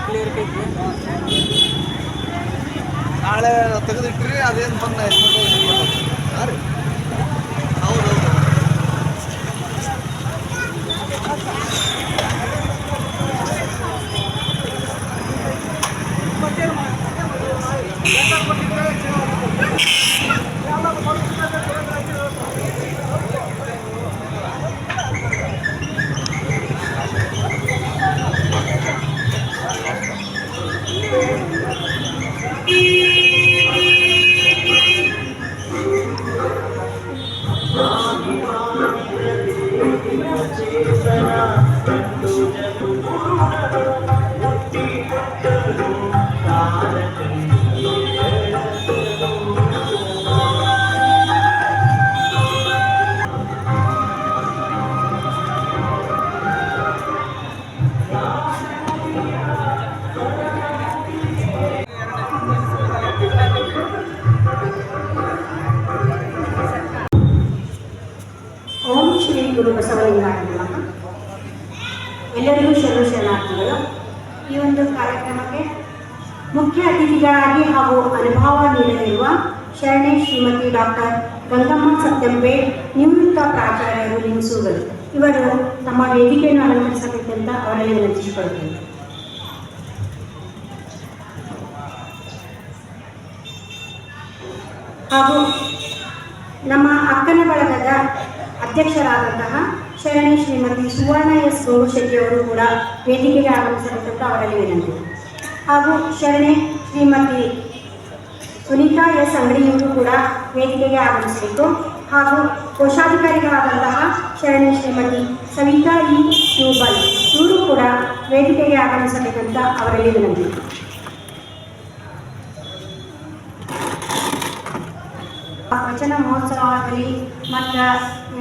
Clear ಐತಿ ನಾಳೆ ತೆಗೆದಿಟ್ರಿ ಅದೇನು ಬಂದ ಹಾಂ ರೀ ಹೌದು ಹೌದು ಗಂಗಮ್ಮ ಸತ್ಯಂಬೆ ನಿವೃತ್ತ ಪ್ರಾಚಾರ್ಯರು ಲಿಂಗ್ಸೂಗಲ್ ಇವರು ತಮ್ಮ ವೇದಿಕೆಯನ್ನು ಅಲಂಕರಿಸಬೇಕಂತ ಅವರಲ್ಲಿ ವಿನಂತಿಸಿಕೊಳ್ತೇನೆ ಹಾಗೂ ನಮ್ಮ ಅಕ್ಕನ ಬಳಗದ ಅಧ್ಯಕ್ಷರಾದಂತಹ ಶರಣಿ ಶ್ರೀಮತಿ ಸುವರ್ಣ ಎಸ್ ಅವರು ಕೂಡ ವೇದಿಕೆಗೆ ಆಗಮಿಸಬೇಕಂತ ಅವರಲ್ಲಿ ವಿನಂತಿ. ಹಾಗೂ ಶರಣೆ ಶ್ರೀಮತಿ ಸುನೀತಾ ಎಸ್ ಅಂಗಡಿಯವರು ಕೂಡ ವೇದಿಕೆಗೆ ಆಗಮಿಸಬೇಕು ಹಾಗೂ ಕೋಶಾಧಿಕಾರಿಗಳಾದಂತಹ ಶರಣಿ ಶ್ರೀಮತಿ ಸವಿತಾ ಇ ಟ್ಯೂಬಲ್ ಇವರು ಕೂಡ ವೇದಿಕೆಗೆ ಆಗಮಿಸಬೇಕಂತ ಅವರಲ್ಲಿ ವಿನಂತಿ. ವಚನ ಮಹೋತ್ಸವದಲ್ಲಿ ಮತ್ತು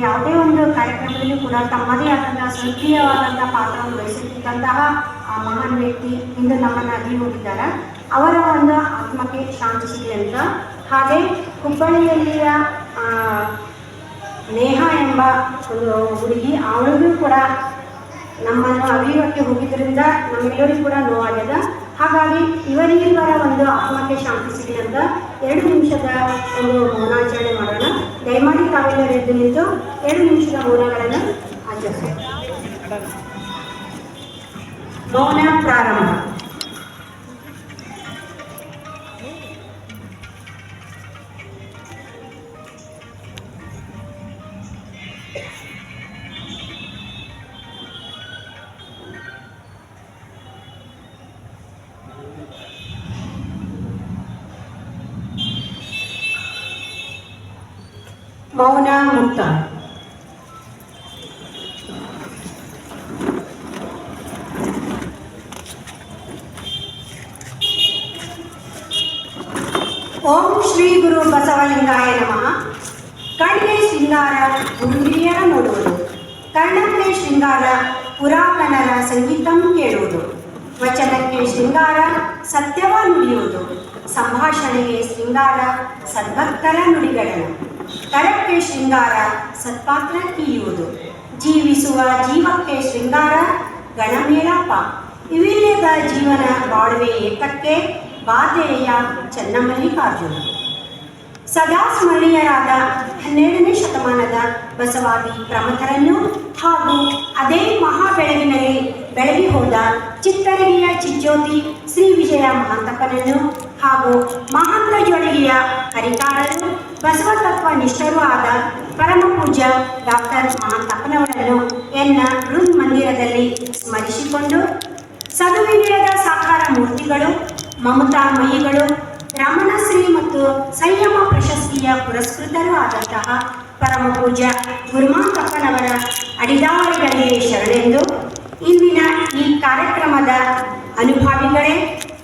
ಯಾವುದೇ ಒಂದು ಕಾರ್ಯಕ್ರಮದಲ್ಲಿ ಕೂಡ ತಮ್ಮದೇ ಆದಂತಹ ಸಕ್ರಿಯವಾದಂಥ ಪಾತ್ರವನ್ನು ವಹಿಸಿರ್ತಕ್ಕಂತಹ ಆ ಮಹಾನ್ ವ್ಯಕ್ತಿ ಇಂದು ನಮ್ಮನ್ನು ಅಗಿ ಹೋಗಿದ್ದಾರೆ. ಅವರ ಒಂದು ಆತ್ಮಕ್ಕೆ ಶಾಂತಿ ಸಿಗಲಿ ಅಂತ. ಹಾಗೆ ಹುಬ್ಬಳ್ಳಿಯಲ್ಲಿಯ ನೇಹ ಎಂಬ ಒಂದು ಹುಡುಗಿ, ಅವಳಿಗೂ ಕೂಡ ನಮ್ಮನ್ನು ಅವಿಯೋಕ್ಕೆ ಹೋಗಿದ್ದರಿಂದ ನಮ್ಮೆಲ್ಲರಿಗೂ ಕೂಡ ನೋವಾಗ್ಯದ. ಹಾಗಾಗಿ ಇವರಿಬ್ಬರ ಒಂದು ಆತ್ಮಕ್ಕೆ ಶಾಂತಿ ಸಿಗಲಿ ಅಂತ ಎರಡು ನಿಮಿಷದ ಒಂದು ಮೌನಾಚರಣೆ ಮಾಡೋಣ. ದಯಮಾಡಿ ತಾವೆಲ್ಲರೂ ಎದ್ದು ನಿಂತು ಎರಡು ನಿಮಿಷದ ಮೌನಗಳನ್ನು ಆಚರಿಸೋಣ. ಮೌನ ಪ್ರಾರಂಭ. ಮೌನ ಮುಕ್ತ ಓಂ ಶ್ರೀ ಗುರು ಬಸವಲಿಂಗಾಯ ನಮಃ. ಕಣ್ಣಿಗೆ ಶೃಂಗಾರ ಗುರುಹಿರಿಯರ ನೋಡುವುದು. ಕರ್ಣಕ್ಕೆ ಶೃಂಗಾರ ಪುರಾತನರ ಸಂಗೀತಂ ಕೇಳುವುದು. ವಚನಕ್ಕೆ ಶೃಂಗಾರ ಸತ್ಯವ ನುಡಿಯುವುದು. ಸಂಭಾಷಣೆಗೆ ಶೃಂಗಾರ ಸದ್ಭಕ್ತರ ನುಡಿಗಳನ್ನು ಕರಕ್ಕೆ ಶೃಂಗಾರ ಸತ್ಪಾತ್ರ ಕೀಯುವುದು. ಜೀವಿಸುವ ಜೀವಕ್ಕೆ ಶೃಂಗಾರ ಗಣಮೇಳಪ್ಪ ಇವಿಲ್ಲದ ಜೀವನ ಬಾಳುವೆ ಏಕಕ್ಕೆ, ಬಾಧೆಯ ಚನ್ನಮಲ್ಲಿಕಾರ್ಜುನ. ಸದಾ ಸ್ಮರಣೀಯರಾದ ಹನ್ನೆರಡನೇ ಶತಮಾನದ ಬಸವಾದಿ ಪ್ರಮುಖರನ್ನು ಹಾಗೂ ಅದೇ ಮಹಾ ಬೆಳಗಿನಲ್ಲಿ ಬೆಳಗಿ ಹೋದ ಚಿತ್ತರಗಿಯ ಚಿಜ್ಯೋತಿ ಶ್ರೀ ವಿಜಯ ಮಹಾಂತಪ್ಪನನ್ನು ಹಾಗೂ ಮಹಾಂತ ಜೋಳಿಗೆಯ ಹರಿಕಾರರು ಬಸವತತ್ವ ನಿಷ್ಠರೂ ಆದ ಪರಮ ಪೂಜ್ಯ ಡಾಕ್ಟರ್ ಮಹಾಂತಪ್ಪನವರನ್ನು ಎನ್ನ ಬೃಹನ್ ಮಂದಿರದಲ್ಲಿ ಸ್ಮರಿಸಿಕೊಂಡು ಸದುವಿನಯದ ಸಾಕಾರ ಮೂರ್ತಿಗಳು ಮಮತಾ ಮಯಿಗಳು ರಮಣಶ್ರೀ ಮತ್ತು ಸಂಯಮ ಪ್ರಶಸ್ತಿಯ ಪುರಸ್ಕೃತರೂ ಆದಂತಹ ಪರಮ ಪೂಜ್ಯ ಗುರುಮಾಂತಪ್ಪನವರ ಅಡಿದಾವಳಿಗಳಿಗೆ ಶರಣೆಂದು ಇಂದಿನ ಈ ಕಾರ್ಯಕ್ರಮದ ಅನುಭಾವಿಗಳೇ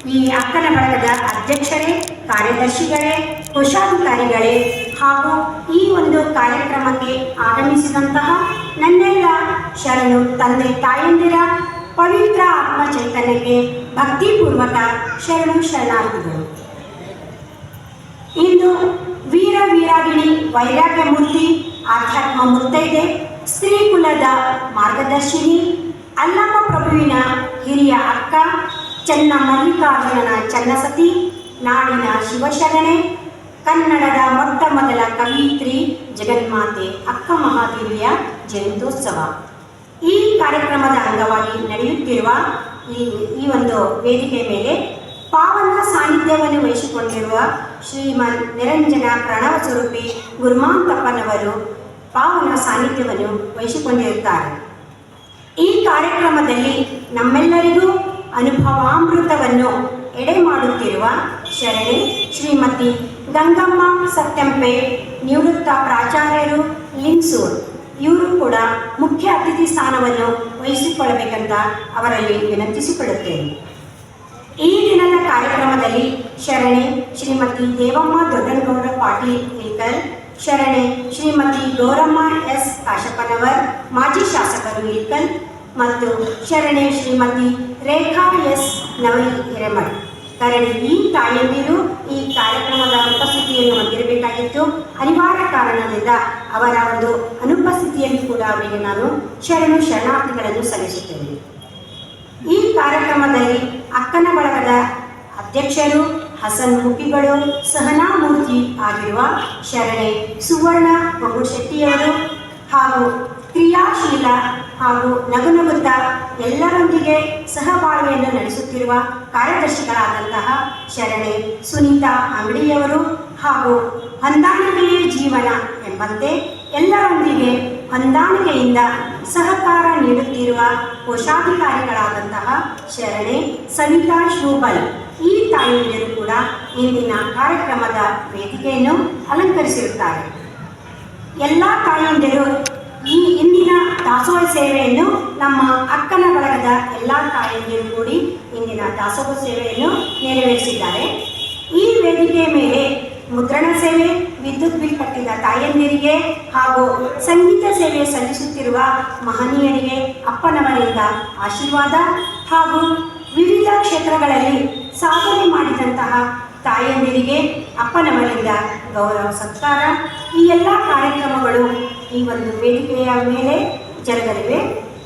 ಈ ಅಕ್ಕನ ಬಳಗದ ಅಧ್ಯಕ್ಷರೇ, ಕಾರ್ಯದರ್ಶಿಗಳೇ, ಕೋಶಾಧಿಕಾರಿಗಳೇ ಹಾಗೂ ಈ ಒಂದು ಕಾರ್ಯಕ್ರಮಕ್ಕೆ ಆಗಮಿಸಿದಂತಹ ನನ್ನೆಲ್ಲ ಶರಣು ತಂದೆ ತಾಯಂದಿರ ಪವಿತ್ರ ಆತ್ಮ ಚೈತನ್ಯಕ್ಕೆ ಭಕ್ತಿಪೂರ್ವಕ ಶರಣು ಶರಣಾರ್ಥಿಗಳು. ಇಂದು ವೀರ ವೀರಾಗಿಣಿ ವೈರಾಗ್ಯ ಮೂರ್ತಿ ಆಧ್ಯಾತ್ಮ ಮುತ್ತೈದೆ ಸ್ತ್ರೀ ಕುಲದ ಮಾರ್ಗದರ್ಶಿನಿ ಅಲ್ಲಮ್ಮ ಪ್ರಭುವಿನ ಹಿರಿಯ ಅಕ್ಕ ಚೆನ್ನ ಮಲ್ಲಿಕಾರ್ಜುನನ ಚನ್ನಸತಿ, ನಾಡಿನ ಶಿವಶರಣೆ, ಕನ್ನಡದ ಮೊಟ್ಟ ಮೊದಲ ಕವಿಯಿತ್ರಿ ಜಗನ್ಮಾತೆ ಅಕ್ಕ ಮಹಾದೇವಿಯ ಜಯಂತ್ಯೋತ್ಸವ. ಈ ಕಾರ್ಯಕ್ರಮದ ಅಂಗವಾಗಿ ನಡೆಯುತ್ತಿರುವ ಈ ಈ ಒಂದು ವೇದಿಕೆ ಮೇಲೆ ಪಾವನ ಸಾನ್ನಿಧ್ಯವನ್ನು ವಹಿಸಿಕೊಂಡಿರುವ ಶ್ರೀಮನ್ ನಿರಂಜನ ಪ್ರಣವ ಸ್ವರೂಪಿ ಗುರುಮಾಂತಪ್ಪನವರು ಪಾವನ ಸಾನ್ನಿಧ್ಯವನ್ನು ವಹಿಸಿಕೊಂಡಿರುತ್ತಾರೆ. ಈ ಕಾರ್ಯಕ್ರಮದಲ್ಲಿ ನಮ್ಮೆಲ್ಲರಿಗೂ ಅನುಭವಾಮೃತವನ್ನು ಎಡೆ ಮಾಡುತ್ತಿರುವ ಶರಣೆ ಶ್ರೀಮತಿ ಗಂಗಮ್ಮ ಸತ್ಯಂಪೆ ನಿವೃತ್ತ ಪ್ರಾಚಾರ್ಯರು ಲಿಂಗ್ಸೂರ್. ಇವರು ಕೂಡ ಮುಖ್ಯ ಅತಿಥಿ ಸ್ಥಾನವನ್ನು ವಹಿಸಿಕೊಳ್ಳಬೇಕಂತ ಅವರಲ್ಲಿ ವಿನಂತಿಸಿಕೊಳ್ಳುತ್ತೇನೆ. ಈ ದಿನದ ಕಾರ್ಯಕ್ರಮದಲ್ಲಿ ಶರಣೆ ಶ್ರೀಮತಿ ದೇವಮ್ಮ ದೊಡ್ಡನಗೌಡ ಪಾಟೀಲ್ ಇಲ್ಕಲ್ ಶರಣೆ ಶ್ರೀಮತಿ ಗೌರಮ್ಮ ಎಸ್ ಕಾಶಪ್ಪನವರ್, ಮಾಜಿ ಶಾಸಕರು ಇಲ್ಕಲ್ ಮತ್ತು ಶರಣೆ ಶ್ರೀಮತಿ ರೇಖಾ ಎಸ್ ನವಿ ಹಿರೇಮಠ್. ಕರಣಿ ಈ ತಾಯಂದಿರು ಈ ಕಾರ್ಯಕ್ರಮದ ಉಪಸ್ಥಿತಿಯನ್ನು ಹೊಂದಿರಬೇಕಾಗಿತ್ತು. ಅನಿವಾರ್ಯ ಕಾರಣದಿಂದ ಅವರ ಒಂದು ಅನುಪಸ್ಥಿತಿಯಲ್ಲಿ ಕೂಡ ಅವರಿಗೆ ನಾನು ಶರಣು ಶರಣಾರ್ಥಿಗಳನ್ನು ಸಲ್ಲಿಸುತ್ತೇನೆ. ಈ ಕಾರ್ಯಕ್ರಮದಲ್ಲಿ ಅಕ್ಕನ ಬಳಗದ ಅಧ್ಯಕ್ಷರು, ಹಸನ್ ಮುಖಿಗಳು ಸಹನಾಮೂರ್ತಿ ಆಗಿರುವ ಶರಣೆ ಸುವರ್ಣ ಶೆಟ್ಟಿಯವರು ಹಾಗೂ ಕ್ರಿಯಾಶೀಲ ಹಾಗೂ ನಗುನಗುತ್ತಾ ಎಲ್ಲರೊಂದಿಗೆ ಸಹಬಾಳ್ವೆಯನ್ನು ನಡೆಸುತ್ತಿರುವ ಕಾರ್ಯದರ್ಶಿಗಳಾದಂತಹ ಶರಣೆ ಸುನೀತಾ ಅಂಗಡಿಯವರು ಹಾಗೂ ಹೊಂದಾಣಿಕೆಯೇ ಜೀವನ ಎಂಬಂತೆ ಎಲ್ಲರೊಂದಿಗೆ ಹೊಂದಾಣಿಕೆಯಿಂದ ಸಹಕಾರ ನೀಡುತ್ತಿರುವ ಕೋಶಾಧಿಕಾರಿಗಳಾದಂತಹ ಶರಣೆ ಸವಿತಾ ಶೂಬಲ್. ಈ ತಾಯಿಯರು ಕೂಡ ಇಂದಿನ ಕಾರ್ಯಕ್ರಮದ ವೇದಿಕೆಯನ್ನು ಅಲಂಕರಿಸಿರುತ್ತಾರೆ. ಎಲ್ಲ ತಾಯಂದಿರು ಈ ಇಂದಿನ ದಾಸೋಹ ಸೇವೆಯನ್ನು ನಮ್ಮ ಅಕ್ಕನ ಬಳಗದ ಎಲ್ಲ ತಾಯಂದಿರು ಕೂಡಿ ಇಂದಿನ ದಾಸೋಹ ಸೇವೆಯನ್ನು ನೆರವೇರಿಸಿದ್ದಾರೆ. ಈ ವೇದಿಕೆಯ ಮೇಲೆ ಮುದ್ರಣ ಸೇವೆ, ವಿದ್ಯುತ್ ಬಿಲ್ ಕಟ್ಟಿದ ತಾಯಂದಿರಿಗೆ ಹಾಗೂ ಸಂಗೀತ ಸೇವೆ ಸಲ್ಲಿಸುತ್ತಿರುವ ಮಹನೀಯರಿಗೆ, ಅಪ್ಪನವರಿಂದ ಆಶೀರ್ವಾದ ಹಾಗೂ ವಿವಿಧ ಕ್ಷೇತ್ರಗಳಲ್ಲಿ ಸಾಧನೆ ಮಾಡಿದಂತಹ ತಾಯಂದಿರಿಗೆ, ಅಪ್ಪನವರಿಂದ ಗೌರವ ಸತ್ಕಾರ. ಈ ಎಲ್ಲ ಕಾರ್ಯಕ್ರಮಗಳು ಈ ಒಂದು ವೇದಿಕೆಯ ಮೇಲೆ ಜರುಗಲಿವೆ.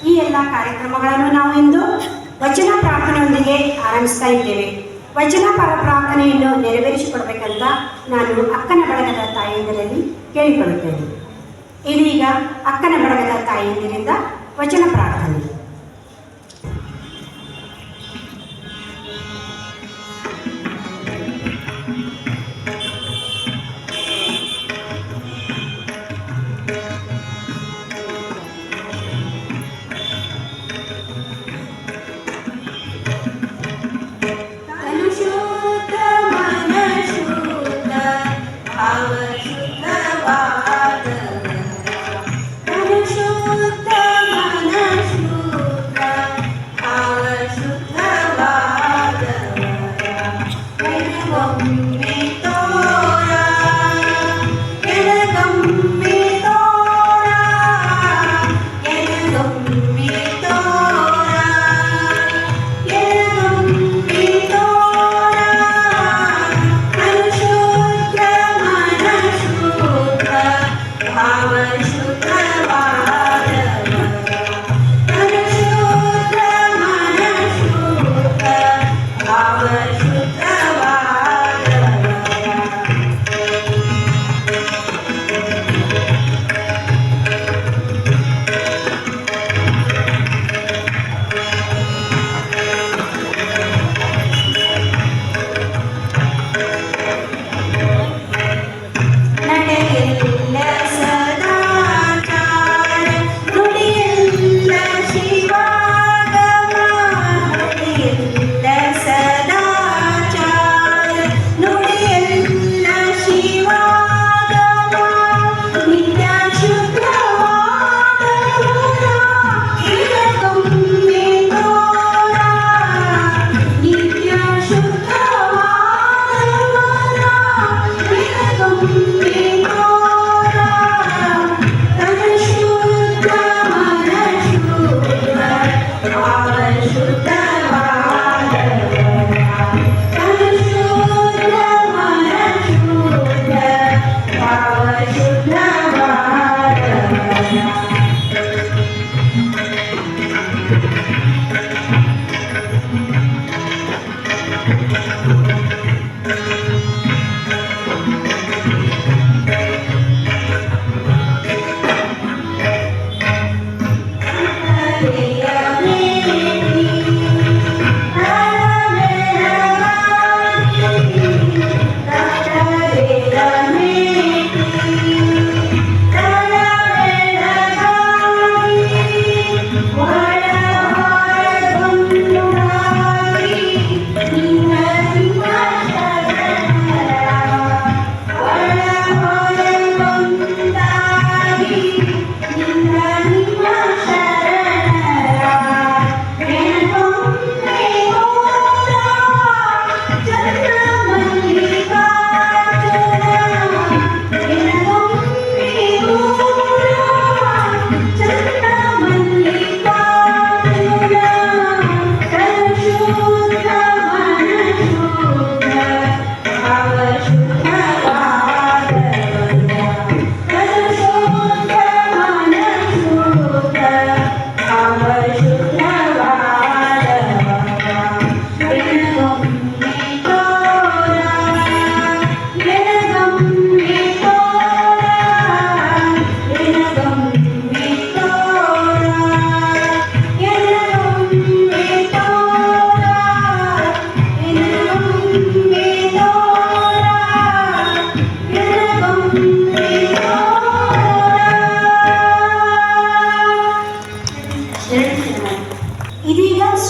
ಈ ಎಲ್ಲ ಕಾರ್ಯಕ್ರಮಗಳನ್ನು ನಾವು ಇಂದು ವಚನ ಪ್ರಾರ್ಥನೆಯೊಂದಿಗೆ ಆರಂಭಿಸ್ತಾ ಇದ್ದೇವೆ. ವಚನ ಪರ ಪ್ರಾರ್ಥನೆಯನ್ನು ನೆರವೇರಿಸಿಕೊಡ್ಬೇಕಂತ ನಾನು ಅಕ್ಕನ ಬಳಗದ ತಾಯಿಯಂದಿರಲ್ಲಿ ಕೇಳಿಕೊಳ್ಳುತ್ತೇನೆ. ಇದೀಗ ಅಕ್ಕನ ಬಳಗದ ತಾಯಿಯಂದಿರಿಂದ ವಚನ ಪ್ರಾರ್ಥನೆ.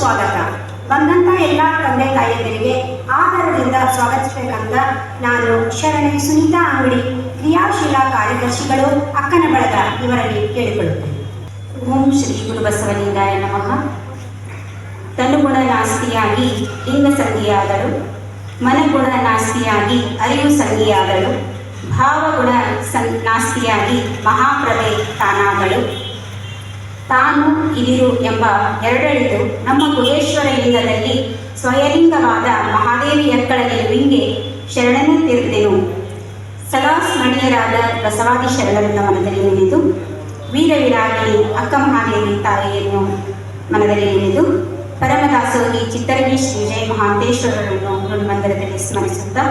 ಸ್ವಾಗತ. ಬಂದಂತ ಎಲ್ಲಾ ತಂದೆ ತಾಯಿಯರಿಗೆ ಆಧಾರದಿಂದ ಸ್ವಾಗತಿಸಬೇಕಂತ ನಾನು ಶರಣೆ ಸುನೀತಾ ಅಂಗಡಿ, ಕ್ರಿಯಾಶೀಲ ಕಾರ್ಯದರ್ಶಿಗಳು ಅಕ್ಕನ ಬಳಗ ಇವರಲ್ಲಿ ಕೇಳಿಕೊಳ್ಳುತ್ತೇನೆ. ಓಂ ಶ್ರೀ ಗುರು ಬಸವಲಿಂಗಾಯ ನಮಃ. ತನುಗುಣ ನಾಸ್ತಿಯಾಗಿ ಲಿಂಗ ಸಂಧಿಯಾದರು. ಮನಗುಣ ನಾಸ್ತಿಯಾಗಿ ಅರಿವು ಸಂಧಿಯಾದರು. ಭಾವಗುಣ ಸಂ ನಾಸ್ತಿಯಾಗಿ ಮಹಾಪ್ರಭೆ ತಾನಾಗಳು ತಾನು ಇದಿರು ಎಂಬ ಎರಡೆಳೆದು ನಮ್ಮ ಗುಹೇಶ್ವರ ಲಿಂಗದಲ್ಲಿ ಸ್ವಯಲಿಂಗವಾದ ಮಹಾದೇವಿ ಎಕ್ಕಳ ನಿಲುವಿಂಗೆ ಶರಣನಂತಿರುತ್ತೇನು ಸದಾ ಸ್ಮರಣೀಯರಾದ ಬಸವಾದಿ ಶರಣರನ್ನ ಮನದಲ್ಲಿ ನೆನೆದು, ವೀರವಿರಾಗಿ ಅಕ್ಕ ಮಹಾದೇವಿ ತಾಯಿಯನ್ನು ಮನದಲ್ಲಿ ನೆನೆದು ಪರಮದಾಸೋಗಿ ಚಿತ್ತರಗಿ ಶ್ರೀ ಜಯ ಮಹಾಂತೇಶ್ವರರನ್ನು ಮಂದಿರದಲ್ಲಿ ಸ್ಮರಿಸುತ್ತಾ,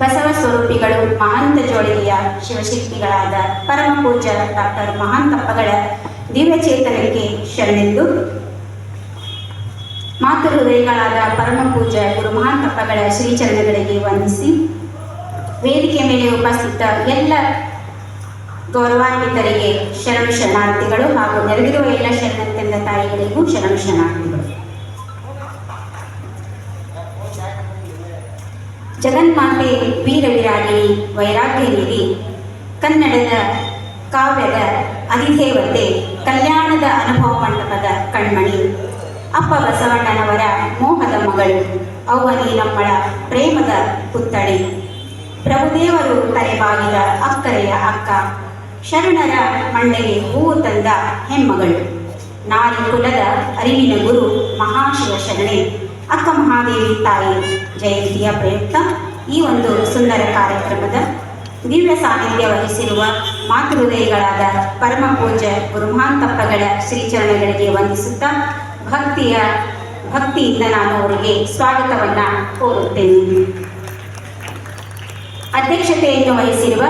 ಬಸವ ಸ್ವರೂಪಿಗಳು ಮಹಾಂತ ಜೋಳಿಯ ಶಿವಶಿಲ್ಪಿಗಳಾದ ಪರಮ ಪೂಜ್ಯ ಡಾಕ್ಟರ್ ಮಹಾಂತಪ್ಪಗಳ ದಿವ್ಯಚೇತನಕ್ಕೆ ಶರಣೆಂದು. ಮಾತೃ ಹೃದಯಗಳಾದ ಪರಮ ಪೂಜ ಗುರು ಮಹಾಂತಪ್ಪಗಳ ಶ್ರೀಚರಣಗಳಿಗೆ ವಂದಿಸಿ. ವೇದಿಕೆ ಮೇಲೆ ಉಪಸ್ಥಿತ ಎಲ್ಲ ಗೌರವಾನ್ವಿತರಿಗೆ ಶರಣ ಶರಣಾರ್ಥಿಗಳು ಹಾಗೂ ನೆರೆದಿರುವ ಎಲ್ಲ ಶರಣತೆಂದ ತಾಯಿಗಳಿಗೂ ಶರಣ ಶರಣಾರ್ಥಿಗಳು ಜಗನ್ಮಾತೆ ವೀರವಿರಾಗಿಣಿ ವೈರಾಗ್ಯ ನೀಡಿ. ಕನ್ನಡದ ಕಾವ್ಯದ ಅಧಿದೇವತೆ ಕಲ್ಯಾಣದ ಅನುಭವ ಮಂಟಪದ ಕಣ್ಮಣಿ ಅಪ್ಪ ಬಸವಣ್ಣನವರ ಮೋಹದ ಮಗಳು ಅವ್ವನಿ ನಮ್ಮಳ ಪ್ರೇಮದ ಪುತ್ಥಳಿ ಪ್ರಭುದೇವರು ತಲೆಬಾಗಿದ ಅಕ್ಕರೆಯ ಅಕ್ಕ ಶರಣರ ಮಂಡೆಗೆ ಹೂವು ತಂದ ಹೆಮ್ಮಗಳು ನಾರಿ ಕುಲದ ಅರಿವಿನ ಗುರು ಮಹಾಶಿವ ಶರಣೆ ಅಕ್ಕ ಮಹಾದೇವಿ ತಾಯಿ ಜಯಂತಿಯ ಪ್ರಯುಕ್ತ ಈ ಒಂದು ಸುಂದರ ಕಾರ್ಯಕ್ರಮದ ದಿವ್ಯ ಸಾನ್ನಿಧ್ಯ ವಹಿಸಿರುವ ಮಾತೃಹೃದಯಗಳಾದ ಪರಮ ಪೂಜ ಬ್ರಹ್ಮಾಂತಪ್ಪಗಳ ಶ್ರೀಚರಣಗಳಿಗೆ ವಂದಿಸುತ್ತಾ ಭಕ್ತಿಯ ಭಕ್ತಿಯಿಂದ ನಾನು ಅವರಿಗೆ ಸ್ವಾಗತವನ್ನು ಕೋರುತ್ತೇನೆ. ಅಧ್ಯಕ್ಷತೆಯನ್ನು ವಹಿಸಿರುವ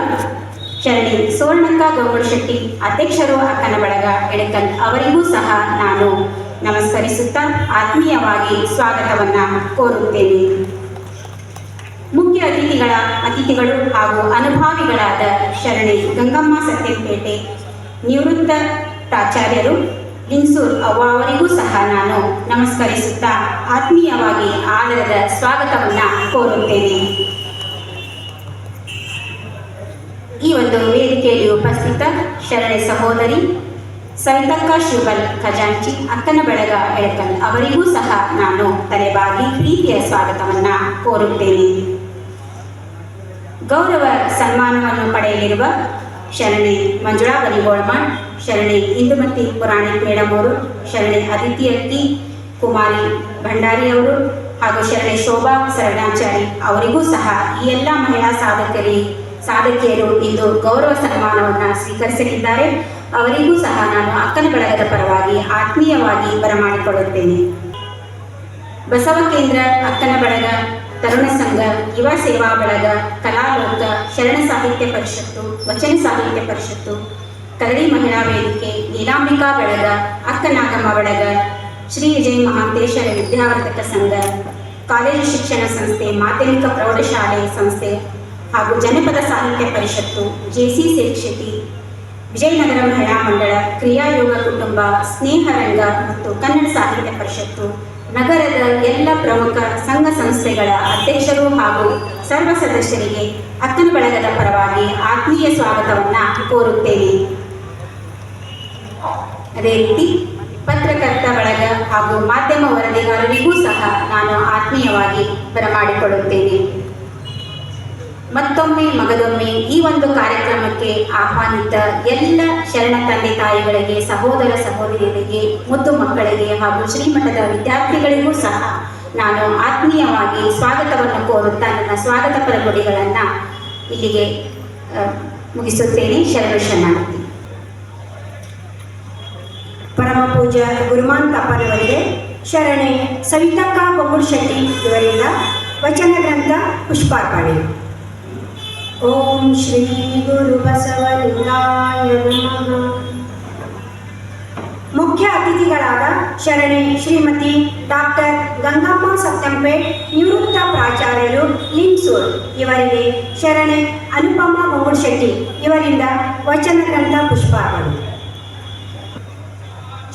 ಶರಣಿ ಸುವರ್ಣಕ್ಕ ಗೌಡ ಶೆಟ್ಟಿ, ಅಧ್ಯಕ್ಷರು ಅಕ್ಕನ ಬಳಗ ಎಳಕಲ್ ಅವರಿಗೂ ಸಹ ನಾನು ನಮಸ್ಕರಿಸುತ್ತಾ ಆತ್ಮೀಯವಾಗಿ ಸ್ವಾಗತವನ್ನು ಕೋರುತ್ತೇನೆ. ಮುಖ್ಯ ಅತಿಥಿಗಳ, ಅತಿಥಿಗಳು ಹಾಗೂ ಅನುಭಾವಿಗಳಾದ ಶರಣೆ ಗಂಗಮ್ಮ ಸತ್ಯಪೇಟೆ ನಿವೃತ್ತ ಪ್ರಾಚಾರ್ಯರು ಅವ್ವ ಅವರಿಗೂ ಸಹ ನಾನು ನಮಸ್ಕರಿಸುತ್ತಾ ಆತ್ಮೀಯವಾಗಿ ಆದರದ ಸ್ವಾಗತವನ್ನು ಕೋರುತ್ತೇನೆ. ಈ ಒಂದು ವೇದಿಕೆಯಲ್ಲಿ ಉಪಸ್ಥಿತ ಶರಣೆ ಸಹೋದರಿ ಸಂತಕ್ಕ ಶಿವಲ್ ಖಜಾಂಚಿ, ಅಕ್ಕನ ಬೆಳಗ ಎಳಕಲ್ ಅವರಿಗೂ ಸಹ ನಾನು ತಲೆಬಾಗಿ ಪ್ರೀತಿಯ ಸ್ವಾಗತವನ್ನು ಕೋರುತ್ತೇನೆ. ಗೌರವ ಸನ್ಮಾನವನ್ನು ಪಡೆಯಲಿರುವ ಶರಣೆ ಮಂಜುಳಾ ಬಲಿಗೋಳ್ಮಾಳ್, ಶರಣೆ ಇಂದುಮತಿ ಪುರಾಣಿ ಮೇಡಮ್ ಅವರು, ಶರಣೆ ಅದಿತಿ ಅಕ್ಕಿ ಕುಮಾರಿ ಭಂಡಾರಿ ಅವರು ಹಾಗೂ ಶರಣೆ ಶೋಭಾ ಸರಣಾಚಾರಿ ಅವರಿಗೂ ಸಹ ಈ ಎಲ್ಲ ಮಹಿಳಾ ಸಾಧಕರಿ, ಸಾಧಕಿಯರು ಇಂದು ಗೌರವ ಸನ್ಮಾನವನ್ನು ಸ್ವೀಕರಿಸಲಿದ್ದಾರೆ. ಅವರಿಗೂ ಸಹ ನಾನು ಅಕ್ಕನ ಬಳಗದ ಪರವಾಗಿ ಆತ್ಮೀಯವಾಗಿ ಬರಮಾಡಿಕೊಳ್ಳುತ್ತೇನೆ. ಬಸವ ಕೇಂದ್ರ ಅಕ್ಕನ ಬಳಗ ತರುಣ ಸಂಘ, ಯುವ ಸೇವಾ ಬಳಗ ಕಲಾಲೋಕ ಶರಣ ಸಾಹಿತ್ಯ ಪರಿಷತ್ತು, ವಚನ ಸಾಹಿತ್ಯ ಪರಿಷತ್ತು, ಕರಡಿ ಮಹಿಳಾ ವೇದಿಕೆ, ನೀಲಾಂಬಿಕಾ ಬಳಗ, ಅಕ್ಕನಾಗಮ್ಮ ಬಳಗ, ಶ್ರೀ ವಿಜಯ ಮಹಾಂತೇಶ್ವರ ವಿದ್ಯಾವರ್ಧಕ ಸಂಘ, ಕಾಲೇಜು ಶಿಕ್ಷಣ ಸಂಸ್ಥೆ, ಮಾಧ್ಯಮಿಕ ಪ್ರೌಢಶಾಲೆ ಸಂಸ್ಥೆ ಹಾಗೂ ಜನಪದ ಸಾಹಿತ್ಯ ಪರಿಷತ್ತು ಜೆಸಿ ಶೆಟ್ಟಿ ವಿಜಯನಗರ ಮಹಿಳಾ ಮಂಡಳ ಕ್ರಿಯಾಯೋಗ ಕುಟುಂಬ, ಸ್ನೇಹರಂಗ ಮತ್ತು ಕನ್ನಡ ಸಾಹಿತ್ಯ ಪರಿಷತ್ತು, ನಗರದ ಎಲ್ಲ ಪ್ರಮುಖ ಸಂಘ ಸಂಸ್ಥೆಗಳ ಅಧ್ಯಕ್ಷರು ಹಾಗೂ ಸರ್ವ ಸದಸ್ಯರಿಗೆ ಅಕ್ಕನ ಬಳಗದ ಪರವಾಗಿ ಆತ್ಮೀಯ ಸ್ವಾಗತವನ್ನು ಕೋರುತ್ತೇನೆ. ಅದೇ ರೀತಿ ಪತ್ರಕರ್ತ ಬಳಗ ಹಾಗೂ ಮಾಧ್ಯಮ ವರದಿಗಾರರಿಗೂ ಸಹ ನಾನು ಆತ್ಮೀಯವಾಗಿ ಬರಮಾಡಿಕೊಳ್ಳುತ್ತೇನೆ. ಮತ್ತೊಮ್ಮೆ ಮಗದೊಮ್ಮೆ ಈ ಒಂದು ಕಾರ್ಯಕ್ರಮಕ್ಕೆ ಆಹ್ವಾನಿತ ಎಲ್ಲ ಶರಣ ತಂದೆ ತಾಯಿಗಳಿಗೆ, ಸಹೋದರ ಸಹೋದರಿಯರಿಗೆ, ಮುದ್ದು ಮಕ್ಕಳಿಗೆ ಹಾಗೂ ಶ್ರೀಮಠದ ವಿದ್ಯಾರ್ಥಿಗಳಿಗೂ ಸಹ ನಾನು ಆತ್ಮೀಯವಾಗಿ ಸ್ವಾಗತವನ್ನು ಕೋರುತ್ತಾ ನನ್ನ ಸ್ವಾಗತ ಪರಗುಡಿಗಳನ್ನು ಇಲ್ಲಿಗೆ ಮುಗಿಸುತ್ತೇನೆ. ಶರಣ ಪರಮ ಪೂಜ ಗುರುಮಾನ್ ತಪ್ಪನವರಿಗೆ ಶರಣೆ. ಸವಿತಕ್ಕ ಬೊಮ್ಮುಡ್ ಶೆಟ್ಟಿ ಇವರಿಂದ ವಚನ ಗ್ರಂಥ ಪುಷ್ಪಾರ್ಪಣೆ. ಓಂ ಶ್ರೀ ಗುರು ಬಸವಲಿಂಗಾಯ ನಮಃ ಮುಖ್ಯ ಅತಿಥಿಗಳಾದ ಶರಣೆ ಶ್ರೀಮತಿ ಡಾಕ್ಟರ್ ಗಂಗಮ್ಮ ಸತ್ಯಂಪೇಟ್ ನಿವೃತ್ತ ಪ್ರಾಚಾರ್ಯರು ಲಿಂಗ್ಸೂರ್ ಇವರಿಗೆ ಶರಣೆ ಅನುಪಮ ಬೊಮ್ಮುಡ್ ಶೆಟ್ಟಿ ಇವರಿಂದ ವಚನ ಗ್ರಂಥ ಪುಷ್ಪಾರ್ಪಣೆ.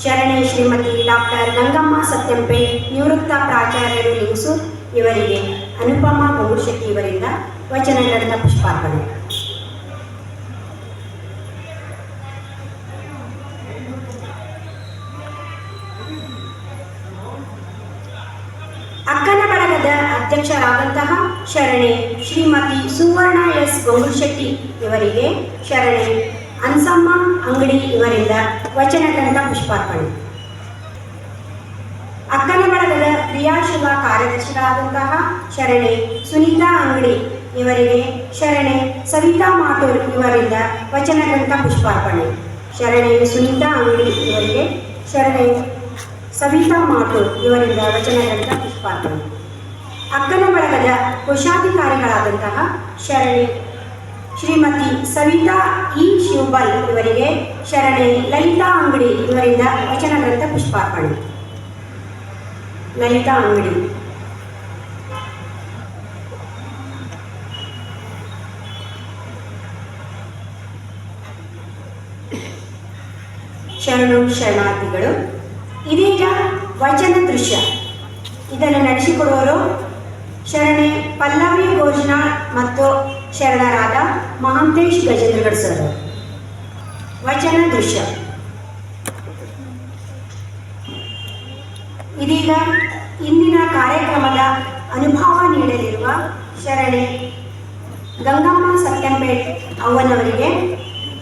ಶರಣೆ ಶ್ರೀಮತಿ ಡಾಕ್ಟರ್ ಗಂಗಮ್ಮ ಸತ್ಯಂಪೆ ನಿವೃತ್ತ ಪ್ರಾಚಾರ್ಯರು ಲಿಂಗ್ಸೂರ್ ಇವರಿಗೆ ಅನುಪಮ ಗೋಗುಶೆಟ್ಟಿ ಇವರಿಂದ ವಚನ ನಡೆದ ಪುಷ್ಪಾರ್ಪಣೆ. ಅಕ್ಕನ ಬಳಗದ ಅಧ್ಯಕ್ಷರಾದಂತಹ ಶರಣೆ ಶ್ರೀಮತಿ ಸುವರ್ಣ ಎಸ್ ಗೊಂಗುಶೆಟ್ಟಿ ಇವರಿಗೆ ಶರಣೆ ಅನ್ಸಮ್ಮ ಅಂಗಡಿ ಇವರಿಂದ ವಚನ ಗ್ರಂಥ ಪುಷ್ಪಾರ್ಪಣೆ. ಅಕ್ಕನ ಬಳಗದ ಕ್ರಿಯಾಶೀಲ ಕಾರ್ಯದರ್ಶಿಗಳಾದಂತಹ ಶರಣೆ ಸುನೀತಾ ಅಂಗಡಿ ಇವರಿಗೆ ಶರಣೆ ಸವಿತಾ ಮಾಟೂರ್ ಇವರಿಂದ ವಚನ ಗ್ರಂಥ ಪುಷ್ಪಾರ್ಪಣೆ. ಶರಣೆ ಸುನೀತಾ ಅಂಗಡಿ ಇವರಿಗೆ ಶರಣೆ ಸವಿತಾ ಮಾಟೂರ್ ಇವರಿಂದ ವಚನ ಗ್ರಂಥ ಪುಷ್ಪಾರ್ಪಣೆ. ಅಕ್ಕನ ಬಳಗದ ಕೋಶಾಧಿಕಾರಿಗಳಾದಂತಹ ಶರಣೆ ಶ್ರೀಮತಿ ಸವಿತಾ ಇ ಶಿವಬಲ್ ಇವರಿಗೆ ಶರಣೆ ಲಲಿತಾ ಅಂಗಡಿ ಇವರಿಂದ ವಚನ ಗ್ರಂಥ ಪುಷ್ಪಾರ್ಪಣೆ. ಲಲಿತಾ ಅಂಗಡಿ. ಶರಣು ಶರಣಾರ್ಥಿಗಳು, ಇದೀಗ ವಚನ ದೃಶ್ಯ. ಇದನ್ನು ನಡೆಸಿಕೊಡುವವರು ಶರಣೆ ಪಲ್ಲವಿ ಘೋಷಣಾ ಮತ್ತು ಶರಣರಾದ ಮಹಾಂತೇಶ್ ಗಜೇಂದ್ರಗಡ್ ಸರ್. ವಚನ ದೃಶ್ಯ. ಇದೀಗ ಇಂದಿನ ಕಾರ್ಯಕ್ರಮದ ಅನುಭವ ನೀಡಲಿರುವ ಶರಣೆ ಗಂಗಮ್ಮ ಸತ್ಯಂಬೇಟ್ ಅವನವರಿಗೆ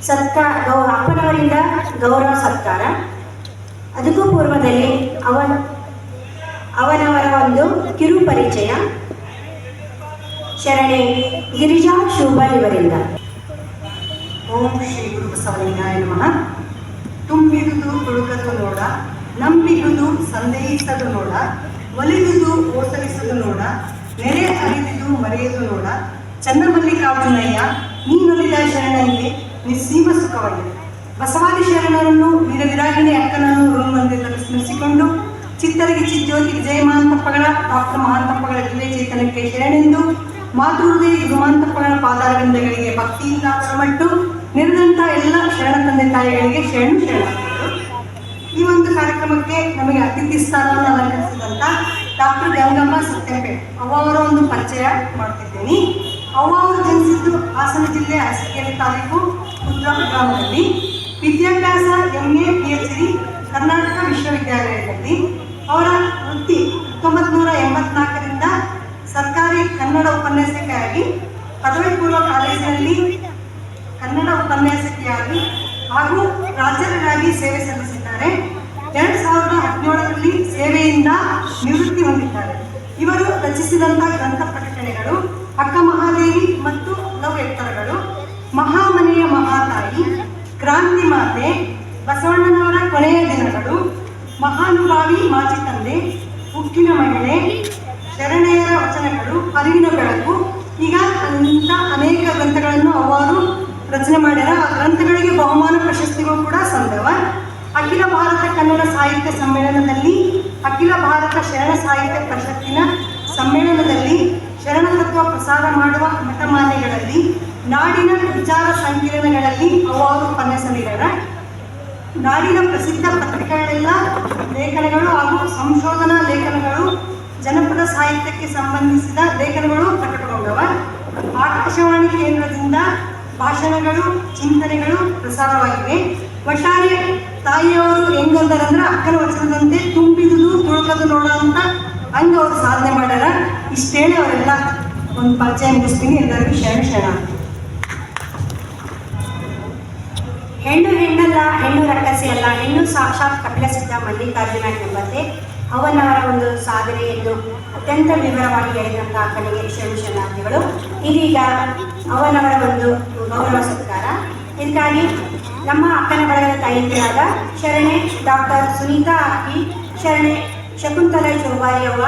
ಸತ್ಕಾರ ಗೌ ಅಪ್ಪನವರಿಂದ ಗೌರವ ಸತ್ಕಾರ. ಅದಕ್ಕೂ ಪೂರ್ವದಲ್ಲಿ ಅವನ ಅವನವರ ಒಂದು ಕಿರು ಪರಿಚಯ. ಶರಣೆ ಗಿರಿಜಾ ಶೂಬಲ್ ಇವರಿಂದ. ಓಂ ಶ್ರೀ ಗುರು ಬಸವಲಿಂಗಾಯ ನಮಃ. ತುಂಬಿದುದು ತುಳುಕದು ನೋಡ. ನಂಬಿದುದು ಸಂದೇಹಿಸದು ನೋಡ, ಒಲಿದುದು ಓಸರಿಸದು ನೋಡ, ನೆರೆ ಅರಿದುದು ಮರೆಯದು ನೋಡ, ಚನ್ನಮಲ್ಲಿಕಾರ್ಜುನಯ್ಯ ನೀನೊಲಿದ ಶರಣನಿಗೆ ನಿಸ್ಸೀಮ ಸುಖವಾಗಿದೆ. ಬಸವಾದಿ ಶರಣರನ್ನು, ವೀರ ವಿರಾಗಿಣಿ ಅಕ್ಕನನ್ನು ಋಣಮಂದಿರದಲ್ಲಿ ಸ್ಮರಿಸಿಕೊಂಡು, ಚಿತ್ತರಿಗೆ ಚಿಜ್ಯೋತಿ ವಿಜಯಮಾಂತಪ್ಪಗಳ ಡಾಕ್ಟರ್ ಮಹಾಂತಪ್ಪಗಳ ಜಿಲ್ಲೆ ಚೇತನಕ್ಕೆ ಶರಣೆಂದು ಮಾತೃದೇ ಗುರುಮಾಂತಪ್ಪಗಳ ಪಾದಾರವಿಂದಗಳಿಗೆ ಭಕ್ತಿಯಿಂದ ಹೊರಮಟ್ಟು ನಿರ್ದಂತ ಎಲ್ಲ ಶರಣ ತಂದೆ ತಾಯಿಗಳಿಗೆ ಶರಣು ಶರಣಾರ್ಥಿಗಳು ಈ ಒಂದು ಕಾರ್ಯಕ್ರಮಕ್ಕೆ ನಮಗೆ ಅತಿಥಿ ಸ್ಥಾನವನ್ನು ಅಲಂಕರಿಸಿದಂತ ಡಾಕ್ಟರ್ ಗಂಗಮ್ಮ ಅವ್ವ ಅವರ ಒಂದು ಪರಿಚಯ ಮಾಡ್ತಿದ್ದೀನಿ. ಅವರು ಜನಿಸಿದ್ದು ಹಾಸನ ಜಿಲ್ಲೆ ಅರಸೀಕೆರೆ ತಾಲೂಕು ಕುದ್ರಾಮ ಗ್ರಾಮದಲ್ಲಿ. ವಿದ್ಯಾಭ್ಯಾಸ M A P H D Karnataka ವಿಶ್ವವಿದ್ಯಾಲಯದಲ್ಲಿ. ಅವರ ವೃತ್ತಿ ಹತ್ತೊಂಬತ್ತು ನೂರ ಎಂಬತ್ನಾಲ್ಕರಿಂದ ಸರ್ಕಾರಿ ಕನ್ನಡ ಉಪನ್ಯಾಸಕಿಯಾಗಿ ಪದವಿ ಪೂರ್ವ ಕಾಲೇಜಿನಲ್ಲಿ ಕನ್ನಡ ಉಪನ್ಯಾಸಕಿಯಾಗಿ ಹಾಗೂ ಪ್ರಾಚಾರ್ಯರಾಗಿ ಸೇವೆ ಸಲ್ಲಿಸಿದ್ದಾರೆ. ಎರಡು ಸಾವಿರದ ಹದಿನೇಳರಲ್ಲಿ ಸೇವೆಯಿಂದ ನಿವೃತ್ತಿ ಹೊಂದಿದ್ದಾರೆ. ಇವರು ರಚಿಸಿದಂತಹ ಗ್ರಂಥ ಪ್ರಕಟಣೆಗಳು, ಅಕ್ಕ ಮಹಾದೇವಿ ಮತ್ತು ಲವ್ ಎತ್ತರಗಳು, ಮಹಾಮನೆಯ ಮಹಾತಾಯಿ, ಕ್ರಾಂತಿ ಮಾತೆ, ಬಸವಣ್ಣನವರ ಕೊನೆಯ ದಿನಗಳು, ಮಹಾನುಭಾವಿ ಮಾಜಿ ತಂದೆ, ಉಕ್ಕಿನ ಮಹಿಳೆ ಶರಣೆಯರ ವಚನಗಳು, ಅರಿವಿನ ಬೆಳಕು. ಈಗ ಅಂತ ಅನೇಕ ಗ್ರಂಥಗಳನ್ನು ಅವರು ರಚನೆ ಮಾಡ್ಯಾರ. ಆ ಗ್ರಂಥಗಳಿಗೆ ಬಹುಮಾನ ಪ್ರಶಸ್ತಿಗಳು ಕೂಡ ಸಂದವ. ಅಖಿಲ ಭಾರತ ಕನ್ನಡ ಸಾಹಿತ್ಯ ಸಮ್ಮೇಳನದಲ್ಲಿ, ಅಖಿಲ ಭಾರತ ಶರಣ ಸಾಹಿತ್ಯ ಪರಿಷತ್ತಿನ ಸಮ್ಮೇಳನದಲ್ಲಿ ಶರಣ ತತ್ವ ಪ್ರಸಾರ ಮಾಡುವ ಮಠಮಾನ್ಯಗಳಲ್ಲಿ ನಾಡಿನ ವಿಚಾರ ಸಂಕಿರಣಗಳಲ್ಲಿ ಅವರು ಉಪನ್ಯಾಸ ನೀಡ್ಯಾರ ನಾಡಿನ ಪ್ರಸಿದ್ಧ ಪತ್ರಿಕೆಗಳೆಲ್ಲ ಲೇಖನಗಳು ಹಾಗೂ ಸಂಶೋಧನಾ ಲೇಖನಗಳು ಜನಪದ ಸಾಹಿತ್ಯಕ್ಕೆ ಸಂಬಂಧಿಸಿದ ಲೇಖನಗಳು ಪ್ರಕಟಗೊಂಡವ. ಆಕಾಶವಾಣಿ ಕೇಂದ್ರದಿಂದ ಭಾಷಣಗಳು, ಚಿಂತನೆಗಳು ಪ್ರಸಾರವಾಗಿವೆ. ಒಟ್ಟಾರೆ ತಾಯಿಯವರು ಹೆಂಗಂದಾರಂದ್ರೆ ಅಕ್ಕನ ವಚನದಂತೆ ತುಂಬಿದುದು, ತುಳುಕದು ನೋಡೋ ಅಂತ ಹಂಗೆ ಅವ್ರು ಸಾಧನೆ ಮಾಡ್ಯಾರ. ಹೇಳಿ ಅವರೆಲ್ಲ ಒಂದು ಪರಿಚಯ ಮುಗಿಸ್ತೀನಿ. ಎಲ್ಲರಿಗೂ ಶರಣ ಶರಣ. ಹೆಣ್ಣು ಹೆಣ್ಣಲ್ಲ, ಹೆಣ್ಣು ರಕ್ಕಸಿ ಅಲ್ಲ. ಹೆಣ್ಣು ಸಾಕ್ಷಾತ್ ಕಪಿಲಸಿದ್ಧ ಮಲ್ಲಿಕಾರ್ಜುನ ಎಂಬಂತೆ ಅವನವರ ಒಂದು ಸಾಧನೆ ಎಂದು ಅತ್ಯಂತ ವಿವರವಾಗಿ ಹೇಳಿದಂಥ ಕಡೆಗೆ ಶರಣ ಶರಣಾರ್ಥಿಗಳು ಇದೀಗ ಅವನವರ ಒಂದು ಗೌರವ ಸತ್ಕಾರ. ಇದಕ್ಕಾಗಿ ನಮ್ಮ ಅಕ್ಕನ ಬಳಗದ ತಾಯಂದಿರಾದ ಶರಣೆ ಡಾಕ್ಟರ್ ಸುನೀತಾ ಅಕ್ಕಿ ಶರಣೆ ಶಕುಂತಲಾ ಚೌಬಾರಿ ಅವ್ವ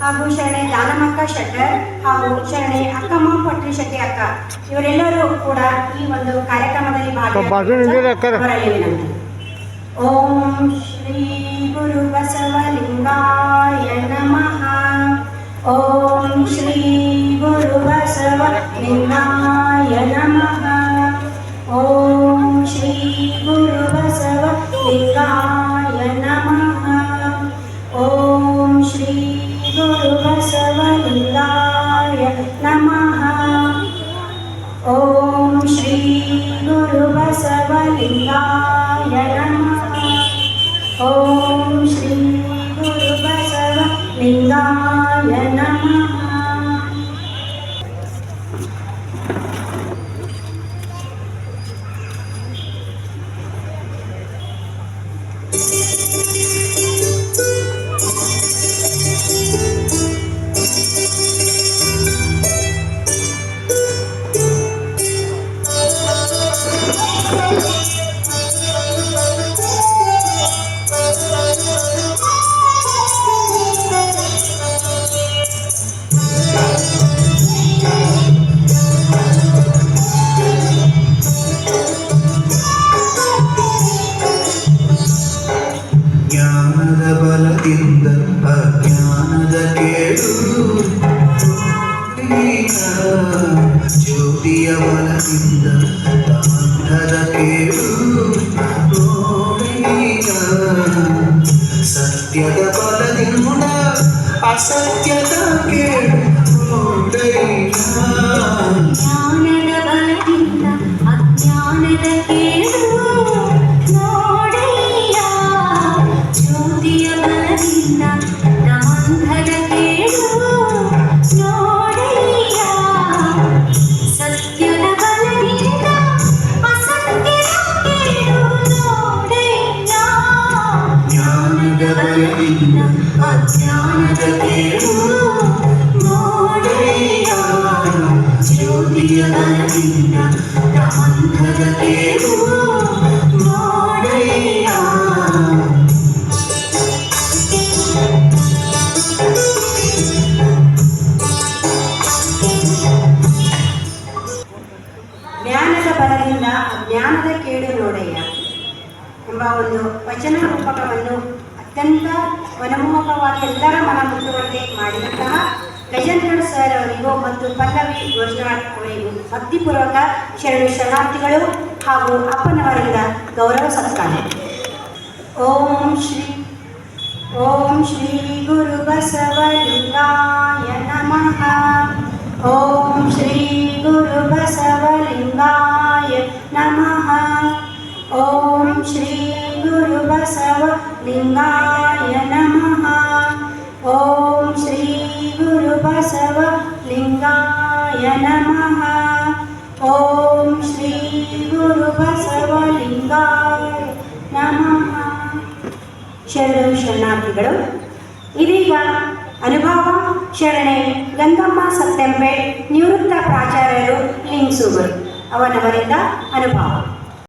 ಹಾಗೂ ಶರಣೆ ದಾನಮಕ್ಕ ಶೆಟ್ಟರ್ ಹಾಗೂ ಶರಣೆ ಅಕ್ಕಮ್ಮ ಪಟ್ರಿ ಶೆಟ್ಟಿ ಅಕ್ಕ. ಇವರೆಲ್ಲರೂ ಕೂಡ ಈ ಒಂದು ಕಾರ್ಯಕ್ರಮದಲ್ಲಿ ಭಾಗವಹಿಸಿದ್ದಾರೆ ಓಂ ಶ್ರೀ ಗುರು ಬಸವಲಿಂಗಾಯ ನಮಃ ಓಂ ಶ್ರೀ ಗುರು ಬಸವಲಿಂಗಾಯ ನಮಃ ಓಂ श्री गुरुबसव लिंगाय नमः। ॐ श्री गुरुबसव लिंगाय नमः। ಅಸತ್ಯದ ಕೇಳು ಶರಣು ಶರಣಾರ್ಥಿಗಳು ಹಾಗೂ ಅಪ್ಪನವರಿಂದ ಗೌರವ ಸತ್ಕಾರ. ಓಂ ಶ್ರೀ ಓಂ ಶ್ರೀ ಗುರು ಬಸವಲಿಂಗಾಯ ನಮಃ ಓಂ ಶ್ರೀ ಗುರು ಬಸವಲಿಂಗಾಯ ನಮಃ ಓಂ ಶ್ರೀ ಗುರು ಬಸವಲಿಂಗಾಯ ನಮಃ ಓಂ ಶ್ರೀ ಗುರು ಬಸವಲಿಂಗಾಯ ನಮಃ ಓಂ ಶ್ರೀ ಗುರು ಬಸವಲಿಂಗಾಯ ನಮಃ ಶರಣು ಶರಣಾರ್ಥಿಗಳು ಇದೀಗ ಅನುಭವ, ಶರಣೆ, ಗಂಗಮ್ಮ ಸತ್ಯಂಬೆ ನಿವೃತ್ತ ಪ್ರಾಚಾರ್ಯರು ಲಿಂಗ್ಸೂಗರು ಅವನವರಿಂದ ಅನುಭವ.